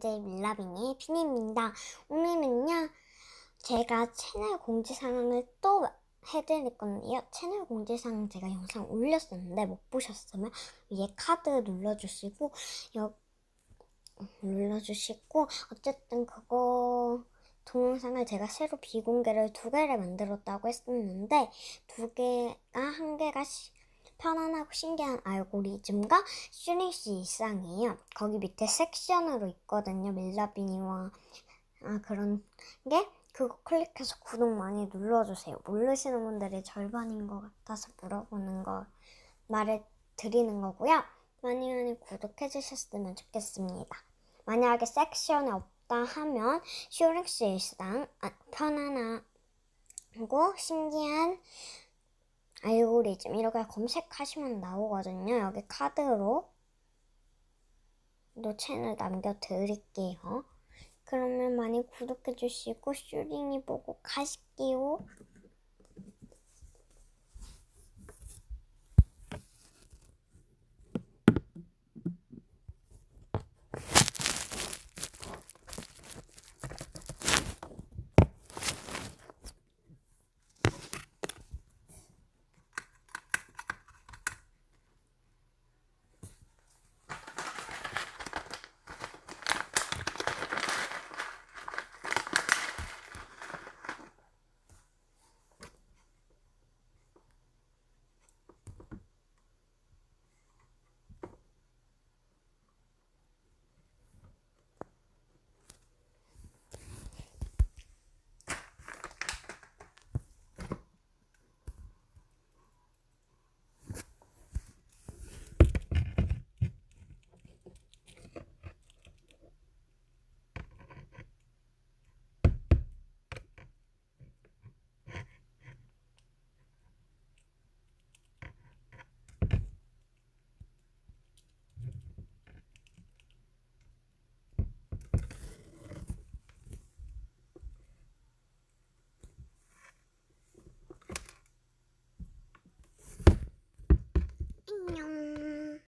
MJ 밀라빙의 피니입니다. 오늘은요, 제가 채널 공지사항을 또 해드릴 건데요. 채널 공지사항 제가 영상 올렸었는데 못 보셨으면 위에 카드 눌러주시고, 여, 눌러주시고, 어쨌든 그거 동영상을 제가 새로 비공개를 두 개를 만들었다고 했었는데, 두 개가 한 개가 시- 편안하고 신기한 알고리즘과 슈링시 일상이에요. 거기 밑에 섹션으로 있거든요. 밀라비니와 아, 그런 게 그거 클릭해서 구독 많이 눌러주세요. 모르시는 분들이 절반인 것 같아서 물어보는 거 말을 드리는 거고요. 많이 많이 구독해 주셨으면 좋겠습니다. 만약에 섹션에 없다 하면 슈링시 일상 아, 편안하고 신기한 알고리즘 이렇게 검색하시면 나오거든요. 여기 카드로 또 채널 남겨드릴게요. 그러면 많이 구독해주시고 슈링이 보고 가실게요.